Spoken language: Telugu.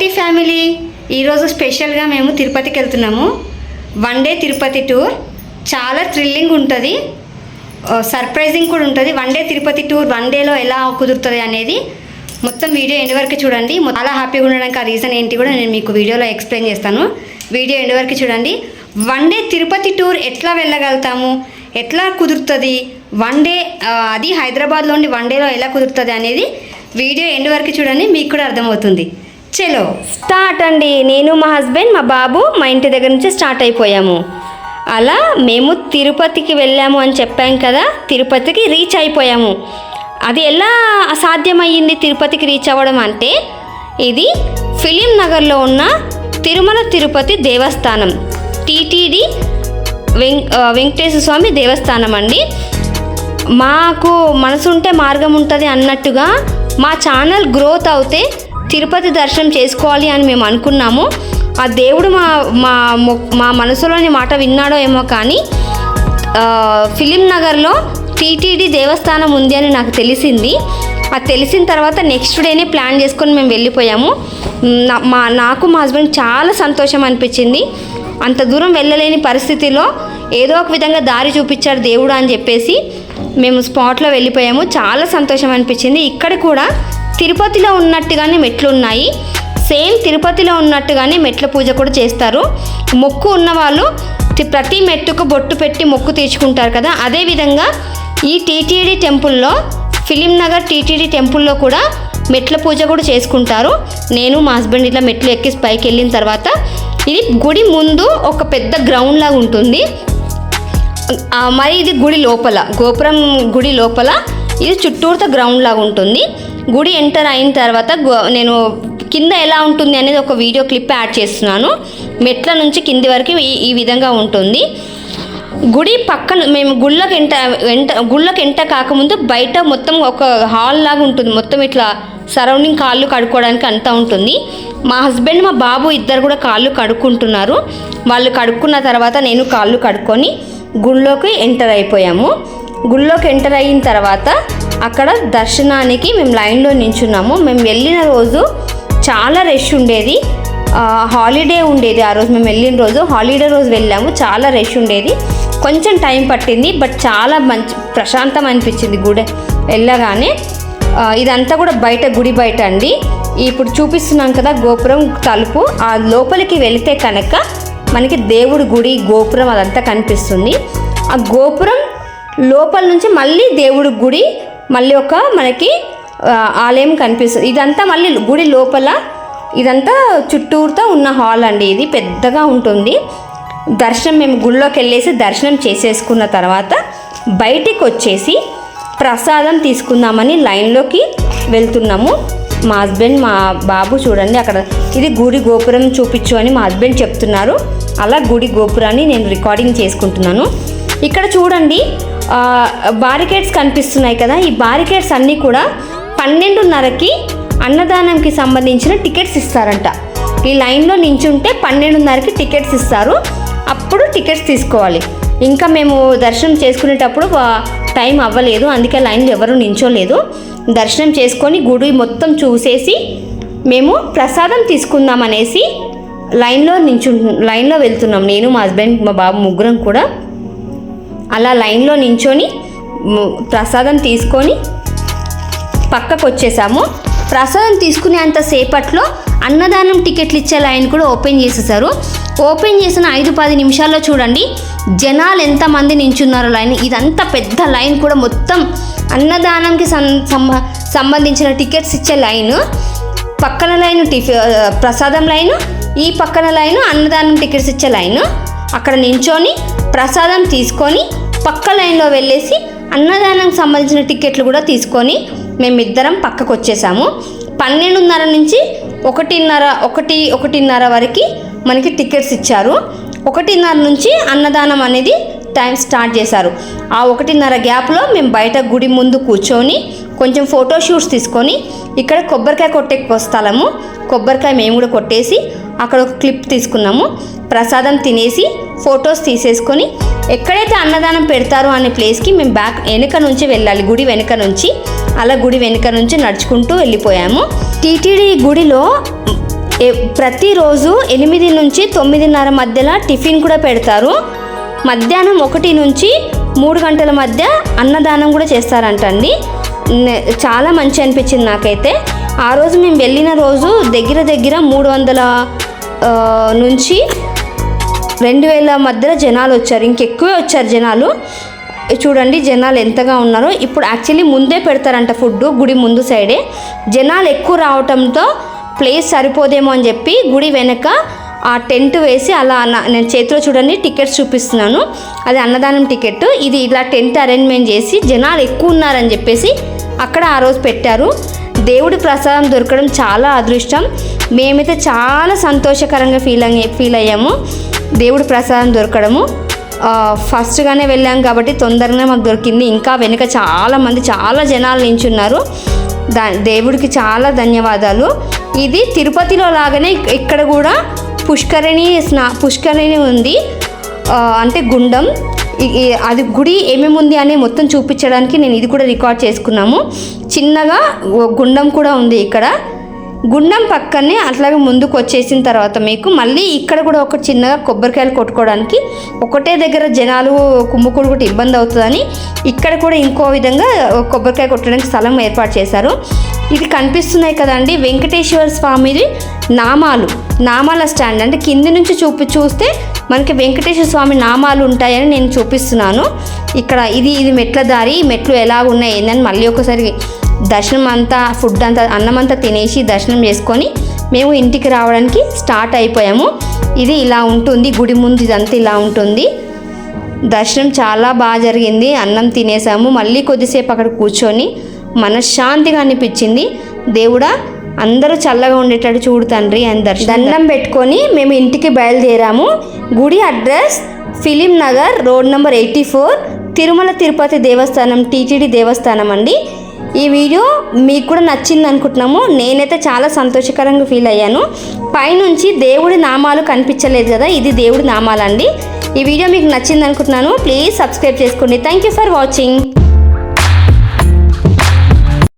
Tea family. ఈరోజు స్పెషల్గా మేము తిరుపతికి వెళ్తున్నాము. One day Tirupati tour. చాలా థ్రిల్లింగ్ ఉంటుంది. సర్ప్రైజింగ్ కూడా ఉంటుంది. One day Tirupati tour one డేలో ఎలా కుదురుతుంది అనేది మొత్తం వీడియో ఎండ్ వరకు చూడండి. చాలా హ్యాపీగా ఉండడానికి ఆ రీజన్ ఏంటి కూడా నేను మీకు వీడియోలో ఎక్స్ప్లెయిన్ చేస్తాను. వీడియో ఎండ్ వరకు చూడండి. వన్ డే తిరుపతి టూర్ ఎట్లా వెళ్ళగలుగుతాము? ఎట్లా కుదురుతుంది? వన్ డే అది హైదరాబాద్లో ఉండి వన్ డేలో ఎలా కుదురుతుంది అనేది వీడియో ఎండ్ వరకు చూడండి. మీకు కూడా అర్థమవుతుంది. చలో. స్టార్ట్ అండి. నేను మా హస్బెండ్ మా బాబు మా ఇంటి దగ్గర నుంచి స్టార్ట్ అయిపోయాము. అలా మేము తిరుపతికి వెళ్ళాము అని చెప్పాం కదా తిరుపతికి రీచ్ అయిపోయాము. అది ఎలా అసాధ్యమయ్యింది తిరుపతికి రీచ్ అవ్వడం అంటే ఇది ఫిలిం నగర్లో ఉన్న తిరుమల తిరుపతి దేవస్థానం టీటీడీ వెంక వెంకటేశ్వర స్వామి దేవస్థానం అండి. మాకు మనసుంటే మార్గం ఉంటుంది అన్నట్టుగా మా ఛానల్ గ్రోత్ అవుతే తిరుపతి దర్శనం చేసుకోవాలి అని మేము అనుకున్నాము. ఆ దేవుడు మా మా మొ- మా మనసులోని మాట విన్నాడో ఏమో కానీ ఫిలిం నగర్లో టీటీడీ దేవస్థానం ఉంది అని నాకు తెలిసింది. అది తెలిసిన తర్వాత నెక్స్ట్ డేనే ప్లాన్ చేసుకొని మేము వెళ్ళిపోయాము. మా నాకు మా హస్బెండ్ చాలా సంతోషం అనిపించింది. అంత దూరం వెళ్ళలేని పరిస్థితిలో ఏదో ఒక విధంగా దారి చూపించాడు దేవుడు అని చెప్పేసి మేము స్పాట్లో వెళ్ళిపోయాము. చాలా సంతోషం అనిపించింది. ఇక్కడ కూడా తిరుపతిలో ఉన్నట్టుగానే మెట్లు ఉన్నాయి సేమ్ తిరుపతిలో ఉన్నట్టుగానే మెట్ల పూజ కూడా చేస్తారు. మొక్కు ఉన్నవాళ్ళు ప్రతి మెట్టుకు బొట్టు పెట్టి మొక్కు తీర్చుకుంటారు కదా. అదేవిధంగా ఈ టీటీడీ టెంపుల్లో ఫిలిం నగర్ టీటీడీ టెంపుల్లో కూడా మెట్ల పూజ కూడా చేసుకుంటారు. నేను మా హస్బెండ్ ఇట్లా మెట్లు ఎక్కి పైకి వెళ్ళిన తర్వాత ఇది గుడి ముందు ఒక పెద్ద గ్రౌండ్ లాగా ఉంటుంది. మరి ఇది గుడి లోపల గోపురం గుడి లోపల ఇది చుట్టూరుత గ్రౌండ్ లాగా ఉంటుంది. గుడి ఎంటర్ అయిన తర్వాత గో- నేను కింద ఎలా ఉంటుంది అనేది ఒక వీడియో క్లిప్ యాడ్ చేస్తున్నాను. మెట్ల నుంచి కింది వరకు ఈ ఈ విధంగా ఉంటుంది. గుడి పక్కన మేము గుళ్ళకి ఎంట ఎంట గుళ్ళకి ఎంట కాకముందు బయట మొత్తం ఒక హాల్ లాగా ఉంటుంది. మొత్తం ఇట్లా సరౌండింగ్ కాళ్ళు కడుక్కోవడానికి అంతా ఉంటుంది. మా హస్బెండ్ మా బాబు ఇద్దరు కూడా కాళ్ళు కడుక్కుంటున్నారు. వాళ్ళు కడుక్కున్న తర్వాత నేను కాళ్ళు కడుక్కొని గుళ్ళోకి ఎంటర్ అయిపోయాము. గుళ్ళోకి ఎంటర్ అయిన తర్వాత అక్కడ దర్శనానికి మేము లైన్లో నించున్నాము మేము వెళ్ళిన రోజు చాలా రష్ ఉండేది. హాలిడే ఉండేది ఆ రోజు. మేము వెళ్ళిన రోజు హాలిడే రోజు వెళ్ళాము. చాలా రష్ ఉండేది. కొంచెం టైం పట్టింది బట్ చాలా మంచి ప్రశాంతం అనిపించింది గుడి వెళ్ళగానే. ఇదంతా కూడా బయట గుడి బయట అండి. ఇప్పుడు చూపిస్తున్నాం కదా గోపురం తలుపు. ఆ లోపలికి వెళితే కనుక మనకి దేవుడి గుడి గోపురం అదంతా కనిపిస్తుంది. ఆ గోపురం లోపల నుంచి మళ్ళీ దేవుడి గుడి మళ్ళీ ఒక మనకి ఆలయం కనిపిస్తుంది. ఇదంతా మళ్ళీ గుడి లోపల ఇదంతా చుట్టూరుతో ఉన్న హాల్ అండి. ఇది పెద్దగా ఉంటుంది. దర్శనం మేము గుళ్ళోకి వెళ్ళేసి దర్శనం చేసేసుకున్న తర్వాత బయటికి వచ్చేసి ప్రసాదం తీసుకుందామని లైన్లోకి వెళ్తున్నాము. మా హస్బెండ్ మా బాబు చూడండి అక్కడ. ఇది గుడి గోపురం చూపించు అని మా హస్బెండ్ చెప్తున్నారు. అలా గుడి గోపురాన్ని నేను రికార్డింగ్ చేసుకుంటున్నాను. ఇక్కడ చూడండి బారికేడ్స్ కనిపిస్తున్నాయి కదా ఈ బారికేడ్స్ అన్నీ కూడా పన్నెండున్నరకి అన్నదానంకి సంబంధించిన టికెట్స్ ఇస్తారంట. ఈ లైన్లో నించుంటే పన్నెండున్నరకి టికెట్స్ ఇస్తారు. అప్పుడు టికెట్స్ తీసుకోవాలి. ఇంకా మేము దర్శనం చేసుకునేటప్పుడు టైం అవ్వలేదు. అందుకే లైన్లో ఎవరు నించోలేదు. దర్శనం చేసుకొని గుడి మొత్తం చూసేసి మేము ప్రసాదం తీసుకుందాం అనేసి లైన్లో నించు లైన్లో వెళ్తున్నాం. నేను మా హస్బెండ్ మా బాబు ముగ్గురం కూడా. అలా లైన్లో నించొని ప్రసాదం తీసుకొని పక్కకు వచ్చేసాము ప్రసాదం తీసుకునే అంత సేపట్లో అన్నదానం టికెట్లు ఇచ్చే లైన్ కూడా ఓపెన్ చేసేసారు. ఓపెన్ చేసిన ఐదు పది నిమిషాల్లో చూడండి జనాలు ఎంతమంది నించున్నారు లైన్. ఇదంతా పెద్ద లైన్ కూడా మొత్తం అన్నదానంకి సం- సంబంధించిన టికెట్స్ ఇచ్చే లైన్. పక్కన లైన్ టిఫి ప్రసాదం లైను ఈ పక్కన లైను అన్నదానం టికెట్స్ ఇచ్చే లైను. అక్కడ నించొని ప్రసాదం తీసుకొని పక్క లైన్లో వెళ్ళేసి అన్నదానం సంబంధించిన టికెట్లు కూడా తీసుకొని మేమిద్దరం పక్కకు వచ్చేసాము పన్నెండున్నర నుంచి ఒకటిన్నర ఒకటి ఒకటిన్నర వరకు మనకి టికెట్స్ ఇచ్చారు. ఒకటిన్నర నుంచి అన్నదానం అనేది టైం స్టార్ట్ చేశారు. ఆ ఒకటిన్నర గ్యాప్లో మేము బయట గుడి ముందు కూర్చొని కొంచెం ఫోటో షూట్స్ తీసుకొని ఇక్కడ కొబ్బరికాయ కొట్టే స్థలము కొబ్బరికాయ మేము కూడా కొట్టేసి అక్కడ ఒక క్లిప్ తీసుకున్నాము. ప్రసాదం తినేసి ఫొటోస్ తీసేసుకొని ఎక్కడైతే అన్నదానం పెడతారో అనే ప్లేస్కి మేము బ్యాక్ వెనుక నుంచి వెళ్ళాలి. గుడి వెనుక నుంచి అలా గుడి వెనుక నుంచి నడుచుకుంటూ వెళ్ళిపోయాము. టీటీడీ గుడిలో ప్రతిరోజు ఎనిమిది నుంచి తొమ్మిదిన్నర మధ్యలో టిఫిన్ కూడా పెడతారు. మధ్యాహ్నం ఒకటి నుంచి మూడు గంటల మధ్య అన్నదానం కూడా చేస్తారంటండి. చాలా మంచి అనిపించింది నాకైతే. ఆ రోజు మేము వెళ్ళిన రోజు దగ్గర దగ్గర మూడు వందల నుంచి రెండు వేల మధ్యలో జనాలు వచ్చారు. ఇంకెక్కువే వచ్చారు జనాలు. చూడండి జనాలు ఎంతగా ఉన్నారో. ఇప్పుడు యాక్చువల్లీ ముందే పెడతారంట ఫుడ్ గుడి ముందు సైడే. జనాలు ఎక్కువ రావటంతో ప్లేస్ సరిపోదేమో అని చెప్పి గుడి వెనక ఆ టెంట్ వేసి అలా అన్న నేను చేతిలో చూడండి టికెట్స్ చూపిస్తున్నాను. అది అన్నదానం టికెట్ ఇది ఇలా టెంట్ అరేంజ్మెంట్ చేసి జనాలు ఎక్కువ ఉన్నారని చెప్పేసి అక్కడ ఆ రోజు పెట్టారు. దేవుడి ప్రసాదం దొరకడం చాలా అదృష్టం. మేమైతే చాలా సంతోషకరంగా ఫీల్ అయ్యే ఫీల్ అయ్యాము. దేవుడి ప్రసాదం దొరకడము. ఫస్ట్గానే వెళ్ళాం కాబట్టి తొందరగానే మాకు దొరికింది. ఇంకా వెనుక చాలామంది చాలా జనాలు నించున్నారు. దా దేవుడికి చాలా ధన్యవాదాలు. ఇది తిరుపతిలో లాగానే ఇక్కడ కూడా పుష్కరిణి స్నా పుష్కరిణి ఉంది. అంటే గుండం. అది గుడి ఏమేమి ఉంది అని మొత్తం చూపించడానికి నేను ఇది కూడా రికార్డ్ చేసుకున్నాము. చిన్నగా ఓ గుండం కూడా ఉంది ఇక్కడ. గుండం పక్కనే అట్లాగే ముందుకు వచ్చేసిన తర్వాత మీకు మళ్ళీ ఇక్కడ కూడా ఒక చిన్నగా కొబ్బరికాయలు కొట్టుకోవడానికి ఒకటే దగ్గర జనాలు కుమ్ముకుడు కూడా ఇబ్బంది అవుతుందని ఇక్కడ కూడా ఇంకో విధంగా కొబ్బరికాయ కొట్టడానికి స్థలం ఏర్పాటు చేశారు. ఇది కనిపిస్తున్నాయి కదండి వెంకటేశ్వర స్వామిది నామాలు. నామాల స్టాండ్ అంటే కింది నుంచి చూపి చూస్తే మనకి వెంకటేశ్వర స్వామి నామాలు ఉంటాయని నేను చూపిస్తున్నాను. ఇక్కడ ఇది ఇది మెట్ల దారి మెట్లు ఎలా ఉన్నాయి ఏందని మళ్ళీ ఒకసారి దర్శనం అంతా ఫుడ్ అంతా అన్నం అంతా తినేసి దర్శనం చేసుకొని మేము ఇంటికి రావడానికి స్టార్ట్ అయిపోయాము. ఇది ఇలా ఉంటుంది గుడి ముందు ఇదంతా ఇలా ఉంటుంది. దర్శనం చాలా బాగా జరిగింది అన్నం తినేసాము. మళ్ళీ కొద్దిసేపు అక్కడ కూర్చొని మనశ్శాంతిగా అనిపించింది. దేవుడా అందరూ చల్లగా ఉండేటట్టు చూడు తండ్రి అని దర్శనం దండం పెట్టుకొని మేము ఇంటికి బయలుదేరాము. గుడి address Film Nagar road number eighty four Tirumala Tirupati Devasthanam TTD Devasthanam అండి. ఈ వీడియో మీకు కూడా నచ్చింది అనుకుంటున్నాము. నేనైతే చాలా సంతోషకరంగా ఫీల్ అయ్యాను. పైనుంచి దేవుడి నామాలు కనిపించలేదు కదా ఇది దేవుడి నామాలండి. ఈ వీడియో మీకు నచ్చింది అనుకుంటున్నాను. ప్లీజ్ సబ్స్క్రైబ్ చేసుకోండి. Thank you for watching.